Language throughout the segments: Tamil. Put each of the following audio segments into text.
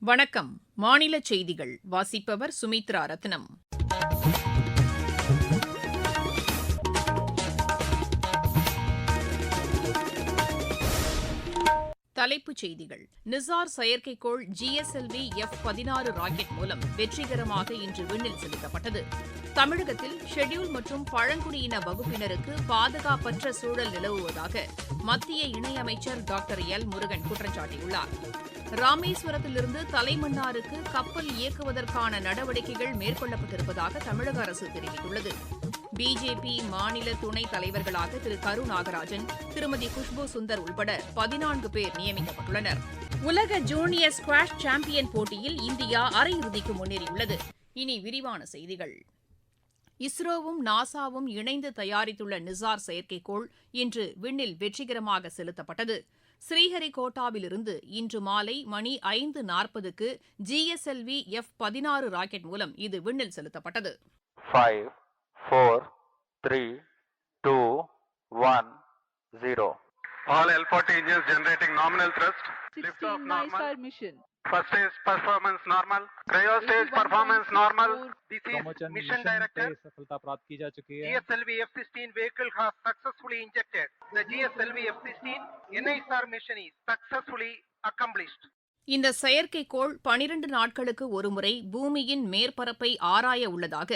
வணக்கம். மாநில செய்திகள். வாசிப்பவர் சுமித்ரா ரத்னம். தலைப்புச் செய்திகள். நிசார் செயற்கைக்கோள் ஜிஎஸ்எல்வி எஃப் பதினாறு ராக்கெட் மூலம் வெற்றிகரமாக இன்று விண்ணில் செலுத்தப்பட்டது. தமிழகத்தில் ஷெட்யூல் மற்றும் பழங்குடியின வகுப்பினருக்கு பாதுகாப்பற்ற சூழல் நிலவுவதாக மத்திய இணையமைச்சர் டாக்டர் எல் முருகன் குற்றம் சாட்டியுள்ளார் ராமேஸ்வரத்திலிருந்து தலைமன்னாருக்கு கப்பல் இயக்குவதற்கான நடவடிக்கைகள் மேற்கொள்ளப்பட்டிருப்பதாக தமிழக அரசு தெரிவித்துள்ளது. பிஜேபி மாநில துணைத் தலைவர்களாக திரு கரு நாகராஜன் திருமதி குஷ்பு சுந்தர் உள்பட பதினான்கு பேர் நியமிக்கப்பட்டுள்ளனர். உலக ஜூனியர் ஸ்குவாஷ் சாம்பியன் போட்டியில் இந்தியா அரையிறுதிக்கு முன்னேறியுள்ளது. இனி விரிவான செய்திகள். இஸ்ரோவும் நாசாவும் இணைந்து தயாரித்துள்ள நிசார் செயற்கைக்கோள் இன்று விண்ணில் வெற்றிகரமாக செலுத்தப்பட்டது ஸ்ரீஹரிகோட்டாவிலிருந்து இன்று மாலை மணி ஐந்து நாற்பதுக்கு ஜிஎஸ்எல்வி எஃப் பதினாறு ராக்கெட் மூலம் இது விண்ணில் செலுத்தப்பட்டது five, four, three, two, one, zero. All L40 engines generating nominal thrust. Lift 16 off nice normal. star mission. First stage performance normal. Cryo stage performance normal. This is प्रमोचन mission पे director. सफलता प्राप्त की जा चुकी है GSLV F-16 vehicle has successfully injected. The GSLV F-16 NISR mission is successfully accomplished. இந்த செயற்கைக்கோள் பனிரண்டு நாட்களுக்கு ஒருமுறை பூமியின் மேற்பரப்பை ஆராய உள்ளதாக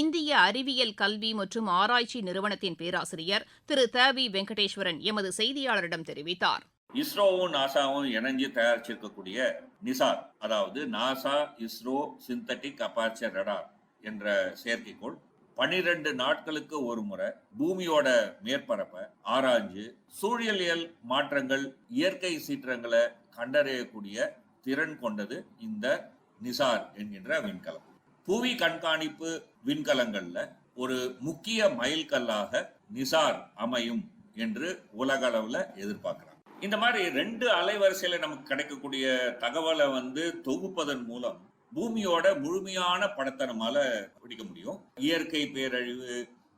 இந்திய அறிவியல் கல்வி மற்றும் ஆராய்ச்சி நிறுவனத்தின் பேராசிரியர் திரு த வி வெங்கடேஸ்வரன் எமது செய்தியாளரிடம் தெரிவித்தார் இஸ்ரோவும் நாசாவும் இணைஞ்சு தயாரிச்சிருக்கக்கூடிய நிசார் அதாவது NASA ISRO synthetic aperture radar என்ற செயற்கைக்கோள் பனிரெண்டு நாட்களுக்கு ஒரு முறை பூமியோட மேற்பரப்பை ஆராய்ஞ்சு சூழலியல் மாற்றங்கள் இயற்கை சீற்றங்களை கண்டறியக்கூடிய திறன் கொண்டது இந்த நிசார் என்கின்ற விண்கலம். புவி கண்காணிப்பு விண்கலங்கள்ல ஒரு முக்கிய மைல்கல்லாக நிசார் அமையும் என்று உலக அளவுல எதிர்பார்க்கிறாங்க. இந்த மாதிரி ரெண்டு அலைவரிசையில நமக்கு கிடைக்கக்கூடிய தகவலை வந்து தொகுப்பதன் மூலம் பூமியோட முழுமையான படத்தை நம்மால பிடிக்க முடியும். இயற்கை பேரழிவு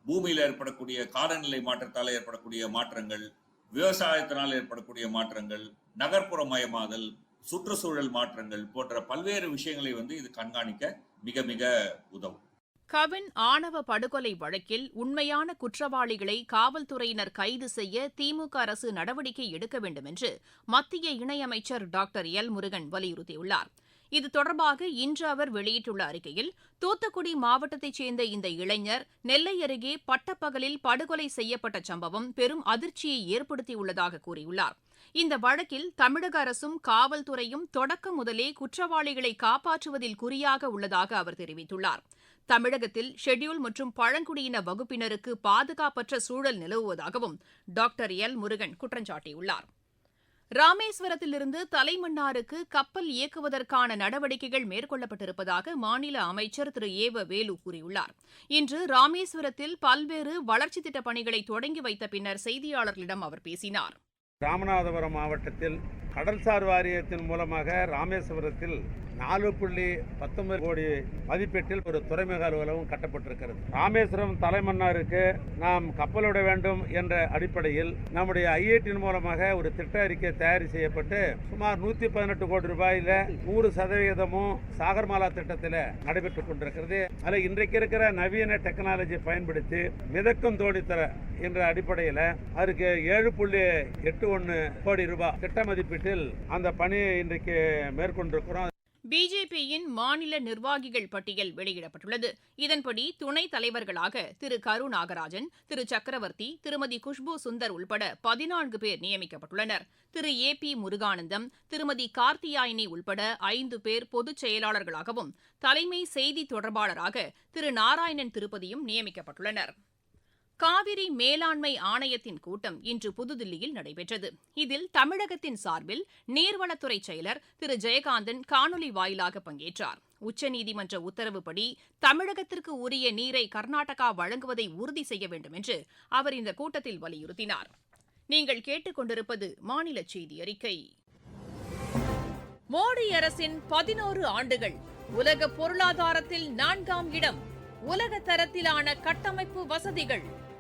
பூமியில ஏற்படக்கூடிய காலநிலை மாற்றத்தால் ஏற்படக்கூடிய மாற்றங்கள் விவசாயத்தினால் ஏற்படக்கூடிய மாற்றங்கள் நகர்ப்புறமயமாதல் சுற்றுச்சூழல் மாற்றங்கள் போன்ற பல்வேறு விஷயங்களை வந்து இது கண்காணிக்க மிக மிக உதவும். கவின் ஆணவ படுகொலை வழக்கில் உண்மையான குற்றவாளிகளை காவல்துறையினர் கைது செய்ய திமுக அரசு நடவடிக்கை எடுக்க வேண்டும் என்று மத்திய இணையமைச்சர் டாக்டர் எல் முருகன் வலியுறுத்தியுள்ளார். இது தொடர்பாக இன்று அவர் வெளியிட்டுள்ள அறிக்கையில் தூத்துக்குடி மாவட்டத்தைச் சேர்ந்த இந்த இளைஞர் நெல்லை அருகே பட்டப்பகலில் படுகொலை செய்யப்பட்ட சம்பவம் பெரும் அதிர்ச்சியை ஏற்படுத்தியுள்ளதாக கூறியுள்ளார். இந்த வழக்கில் தமிழக அரசும் காவல்துறையும் தொடக்கம் முதலே குற்றவாளிகளை காப்பாற்றுவதில் குறியாக உள்ளதாக அவர் தெரிவித்துள்ளார். தமிழகத்தில் ஷெட்யூல் மற்றும் பழங்குடியின வகுப்பினருக்கு பாதுகாப்பற்ற சூழல் நிலவுவதாகவும் டாக்டர் எல். முருகன் குற்றம் சாட்டியுள்ளார். ராமேஸ்வரத்திலிருந்து தலைமன்னாருக்கு கப்பல் இயக்குவதற்கான நடவடிக்கைகள் மேற்கொள்ளப்பட்டிருப்பதாக மாநில அமைச்சர் திரு. ஏவ வேலு கூறியுள்ளார். இன்று ராமேஸ்வரத்தில் பல்வேறு வளர்ச்சித் திட்டப் பணிகளை தொடங்கி வைத்த பின்னர் செய்தியாளர்களிடம் அவர் பேசினார். ராமநாதபுரம் மாவட்டத்தில் கடல்சார் வாரியத்தின் மூலமாக ராமேஸ்வரத்தில் நாலு புள்ளி பத்தொன்பது கோடி மதிப்பீட்டில் ஒரு துறைமுக அலுவலகம் கட்டப்பட்டிருக்கிறது. ராமேஸ்வரம் தலைமன்னாருக்கு நாம் கப்பலிட வேண்டும் என்ற அடிப்படையில் நம்முடைய ஐஐடியின் மூலமாக ஒரு திட்ட அறிக்கை தயார் செய்யப்பட்டு சுமார் நூற்றி பதினெட்டு கோடி ரூபாயில நூறு சதவீதமும் சாகர்மாலா திட்டத்தில் நடைபெற்றுக் கொண்டிருக்கிறது. அதில் இன்றைக்கு இருக்கிற நவீன டெக்னாலஜி பயன்படுத்தி மிதக்கும் தோடித்தர என்ற அடிப்படையில் அதுக்கு ஏழு புள்ளி எட்டு ஒன்று கோடி ரூபாய் திட்ட மதிப்பீட்டு மதிப்பீட்டில் அந்த பணியை இன்றைக்கு மேற்கொண்டிருக்கிறோம். பிஜேபியின் மாநில நிர்வாகிகள் பட்டியல் வெளியிடப்பட்டுள்ளது. இதன்படி துணைத் தலைவர்களாக திரு கரு நாகராஜன் திரு சக்கரவர்த்தி திருமதி குஷ்பு சுந்தர் உள்பட பதினான்கு பேர் நியமிக்கப்பட்டுள்ளனர். திரு ஏ பி முருகானந்தம் திருமதி கார்த்தியாயினி உள்பட ஐந்து பேர் பொதுச் செயலாளர்களாகவும் தலைமை செய்தி தொடர்பாளராக திரு நாராயணன் திருப்பதியும் நியமிக்கப்பட்டுள்ளனர். காவிரி மேலாண்மை ஆணையத்தின் கூட்டம் இன்று புதுதில்லியில் நடைபெற்றது. இதில் தமிழகத்தின் சார்பில் நீர்வளத்துறை செயலர் திரு. ஜெயகாந்தன் காணொலி வாயிலாக பங்கேற்றார். உச்சநீதிமன்ற உத்தரவுப்படி தமிழகத்திற்கு உரிய நீரை கர்நாடகா வழங்குவதை உறுதி செய்ய வேண்டும் என்று அவர் இந்த கூட்டத்தில் வலியுறுத்தினார். நீங்கள் கேட்டுக்கொண்டிருப்பது மாநில செய்தி அறிக்கை. மோடி அரசின் பதினோரு ஆண்டுகள் உலக பொருளாதாரத்தில் நான்காம் இடம் உலக தரத்திலான கட்டமைப்பு வசதிகள்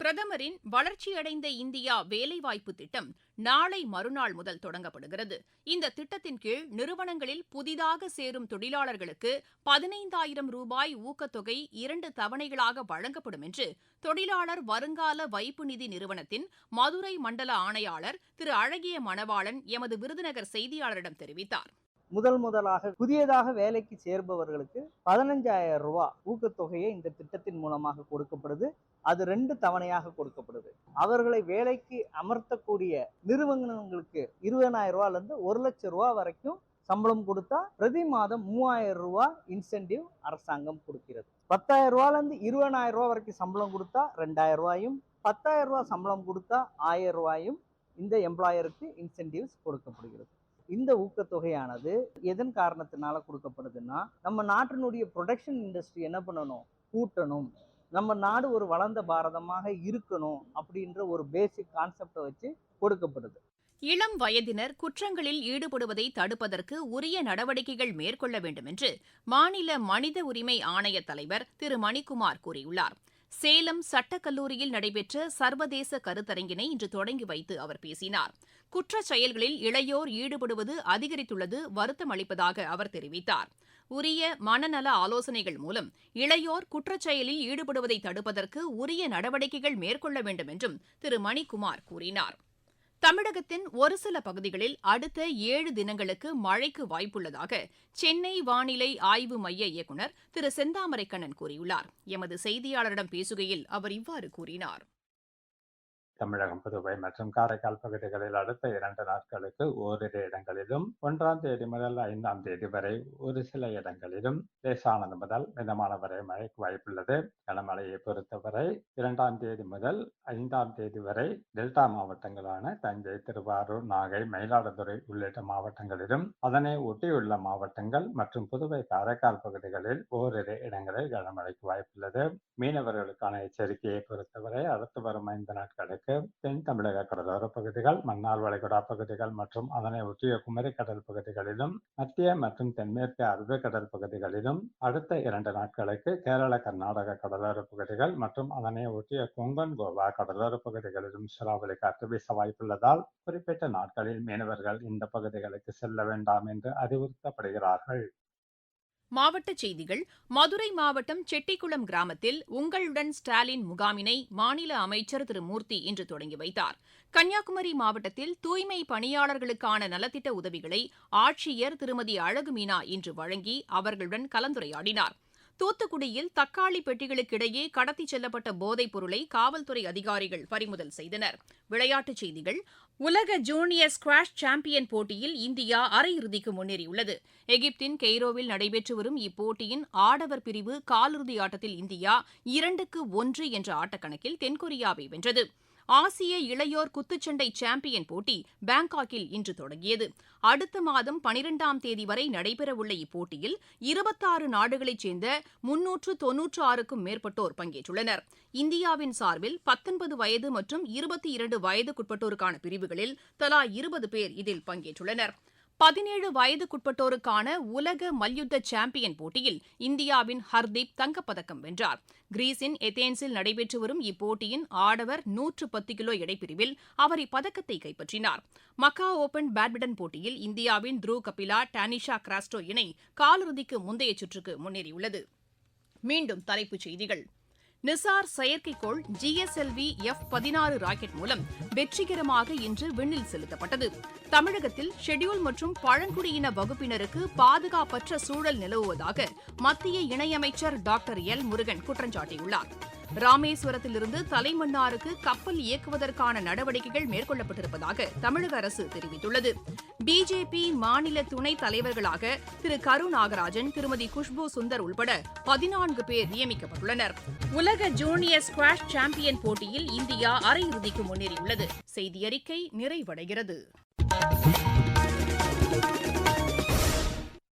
பிரதமரின் வளர்ச்சியடைந்த இந்தியா வேலைவாய்ப்பு திட்டம் நாளை மறுநாள் முதல் தொடங்கப்படுகிறது. இந்த திட்டத்தின் கீழ் நிறுவனங்களில் புதிதாக சேரும் தொழிலாளர்களுக்கு பதினைந்தாயிரம் ரூபாய் ஊக்கத்தொகை இரண்டு தவணைகளாக வழங்கப்படும் என்று தொழிலாளர் வருங்கால வைப்பு நிதி நிறுவனத்தின் மதுரை மண்டல ஆணையாளர் திரு அழகிய மணவாளன் எமது விருதுநகர் செய்தியாளரிடம் தெரிவித்தார். முதல் முதலாக புதியதாக வேலைக்கு சேர்பவர்களுக்கு பதினஞ்சாயிரம் ரூபாய் ஊக்கத்தொகையை இந்த திட்டத்தின் மூலமாக கொடுக்கப்படுது. அது ரெண்டு தவணையாக கொடுக்கப்படுது. அவர்களை வேலைக்கு அமர்த்தக்கூடிய நிறுவனங்களுக்கு இருபதாயிரம் ரூபாயில இருந்து ஒரு லட்சம் ரூபாய் வரைக்கும் சம்பளம் கொடுத்தா பிரதி மாதம் மூவாயிரம் ரூபாய் இன்சென்டிவ் அரசாங்கம் கொடுக்கிறது. பத்தாயிரம் ரூபாலேருந்து இருந்து இருபதாயிரம் ரூபாய் வரைக்கும் சம்பளம் கொடுத்தா ரெண்டாயிரம் ரூபாயும் பத்தாயிரம் ரூபாய் சம்பளம் கொடுத்தா ஆயிரம் ரூபாயும் இந்த எம்ப்ளாயருக்கு இன்சென்டிவ்ஸ் கொடுக்கப்படுகிறது. இந்த ஊக்கத்தொகையானது எதன் காரணத்தினால கொடுக்கப்படுதுன்னா நம்ம நாட்டினுடைய ப்ரொடக்ஷன் இண்டஸ்ட்ரி என்ன பண்ணணும்? கூட்டணும். நம்ம நாடு ஒரு வளர்ந்த பாரதமாக இருக்கணும் அப்படின்ற ஒரு பேசிக் கான்செப்டை வச்சு கொடுக்கப்படுது. இளம் வயதினர் குற்றங்களில் ஈடுபடுவதை தடுப்பதற்கு உரிய நடவடிக்கைகள் மேற்கொள்ள வேண்டும் என்று மாநில மனித உரிமை ஆணைய தலைவர் திரு மணிக்குமார் கூறியுள்ளார். சேலம் சட்டக்கல்லூரியில் நடைபெற்ற சர்வதேச கருத்தரங்கினை இன்று தொடங்கி வைத்து அவர் பேசினார். குற்றச் செயல்களில் இளையோர் ஈடுபடுவது அதிகரித்துள்ளது வருத்தம் அளிப்பதாக அவர் தெரிவித்தார். உரிய மனநல ஆலோசனைகள் மூலம் இளையோர் குற்றச் செயலில் ஈடுபடுவதை தடுப்பதற்கு உரிய நடவடிக்கைகள் மேற்கொள்ள வேண்டும் என்றும் திரு. மணிக்குமார் கூறினார். தமிழகத்தின் ஒரு சில பகுதிகளில் அடுத்த ஏழு தினங்களுக்கு மழைக்கு வாய்ப்புள்ளதாக சென்னை வானிலை ஆய்வு மைய இயக்குநர் திரு செந்தாமரைக்கண்ணன் கூறியுள்ளார். எமது செய்தியாளரிடம் பேசுகையில் அவர் இவ்வாறு கூறினார். தமிழகம் புதுவை மற்றும் காரைக்கால் பகுதிகளில் அடுத்த இரண்டு நாட்களுக்கு ஓரிரு இடங்களிலும் ஒன்றாம் தேதி முதல் ஐந்தாம் தேதி வரை ஒரு சில இடங்களிலும் லேசானது முதல் மிதமான வரை மழைக்கு வாய்ப்புள்ளது. கனமழையை பொறுத்தவரை இரண்டாம் தேதி முதல் ஐந்தாம் தேதி வரை டெல்டா மாவட்டங்களான தஞ்சை திருவாரூர் நாகை மயிலாடுதுறை உள்ளிட்ட மாவட்டங்களிலும் அதனை ஒட்டியுள்ள மாவட்டங்கள் மற்றும் புதுவை காரைக்கால் பகுதிகளில் ஓரிரு இடங்களில் கனமழைக்கு வாய்ப்புள்ளது. மீனவர்களுக்கான எச்சரிக்கையை பொறுத்தவரை அடுத்து வரும் ஐந்து நாட்களுக்கு தென் தமிழக கடலோர பகுதிகள் மன்னார் வளைகுடா பகுதிகள் மற்றும் அதனை ஒட்டிய குமரி கடல் பகுதிகளிலும் மத்திய மற்றும் தென்மேற்கு அரபிக்கடல் பகுதிகளிலும் அடுத்த இரண்டு நாட்களுக்கு கேரள கர்நாடக கடலோர பகுதிகள் மற்றும் அதனை ஒட்டிய கொங்கன் கோவா கடலோர பகுதிகளிலும் சூறாவளி காற்று வீச வாய்ப்புள்ளதால் குறிப்பிட்ட நாட்களில் மீனவர்கள் இந்த பகுதிகளுக்கு செல்ல வேண்டாம் என்று அறிவுறுத்தப்படுகிறார்கள். மாவட்டச் செய்திகள். மதுரை மாவட்டம் செட்டிக்குளம் கிராமத்தில் உங்களுடன் ஸ்டாலின் முகாமினை மாநில அமைச்சர் திரு மூர்த்தி இன்று தொடங்கி வைத்தார். கன்னியாகுமரி மாவட்டத்தில் தூய்மை பணியாளர்களுக்கான நலத்திட்ட உதவிகளை ஆட்சியர் திருமதி அழகு மீனா இன்று வழங்கி அவர்களுடன் கலந்துரையாடினார். தூத்துக்குடியில் தக்காளி பெட்டிகளுக்கிடையே கடத்திச் செல்லப்பட்ட போதைப் பொருளை காவல்துறை அதிகாரிகள் பறிமுதல் செய்தனர். விளையாட்டுச் செய்திகள் உலக ஜூனியர் ஸ்குவாஷ் சாம்பியன் போட்டியில் இந்தியா அரையிறுதிக்கு முன்னேறியுள்ளது. எகிப்தின் கெய்ரோவில் நடைபெற்று வரும் இப்போட்டியின் ஆடவர் பிரிவு காலிறுதி ஆட்டத்தில் இந்தியா இரண்டுக்கு ஒன்று என்ற ஆட்டக்கணக்கில் தென்கொரியாவை வென்றது. ஆசிய இளையோர் குத்துச்சண்டை சாம்பியன் போட்டி பாங்காக்கில் இன்று தொடங்கியது. அடுத்த மாதம் பனிரெண்டாம் தேதி வரை நடைபெறவுள்ள இப்போட்டியில் இருபத்தாறு நாடுகளைச் சேர்ந்த முன்னூற்று தொன்னூற்று ஆறுக்கும் மேற்பட்டோர் பங்கேற்றுள்ளனர். இந்தியாவின் சார்பில் பத்தொன்பது வயது மற்றும் இருபத்தி இரண்டு வயதுக்குட்பட்டோருக்கான பிரிவுகளில் தலா இருபது பேர் இதில் பங்கேற்றுள்ளனர். பதினேழு வயதுக்குட்பட்டோருக்கான உலக மல்யுத்த சாம்பியன் போட்டியில் இந்தியாவின் ஹர்தீப் தங்கப்பதக்கம் வென்றார். கிரீஸின் எத்தேன்ஸில் நடைபெற்று வரும் இப்போட்டியின் ஆடவர் நூற்று பத்து கிலோ எடைப்பிரிவில் அவர் இப்பதக்கத்தை கைப்பற்றினார். மக்கா ஓபன் பேட்மிண்டன் போட்டியில் இந்தியாவின் த்ரூ கபிலா டானிஷா கிராஸ்டோ இணை காலிறுதிக்கு முந்தைய சுற்றுக்கு முன்னேறியுள்ளது. மீண்டும் தலைப்புச் செய்திகள். நிசார் செயற்கைக்கோள் ஜிஎஸ்எல்வி எஃப் பதினாறு ராக்கெட் மூலம் வெற்றிகரமாக இன்று விண்ணில் செலுத்தப்பட்டது. தமிழகத்தில் ஷெட்யூல் மற்றும் பழங்குடியின வகுப்பினருக்கு பாதுகாப்பற்ற சூழல் நிலவுவதாக மத்திய இணையமைச்சர் டாக்டர் எல் முருகன் குற்றம் சாட்டியுள்ளார் ராமேஸ்வரத்திலிருந்து தலைமன்னாருக்கு கப்பல் இயக்குவதற்கான நடவடிக்கைகள் மேற்கொள்ளப்பட்டிருப்பதாக தமிழக அரசு தெரிவித்துள்ளது. பிஜேபி மாநில துணைத் தலைவர்களாக திரு கரு நாகராஜன் திருமதி குஷ்பு சுந்தர் உள்பட பதினான்கு பேர் நியமிக்கப்பட்டுள்ளனர். உலக ஜூனியர் ஸ்குவாஷ் சாம்பியன் போட்டியில் இந்தியா அரையிறுதிக்கு முன்னேறியுள்ளது. செய்தி அறிக்கை நிறைவடைகிறது.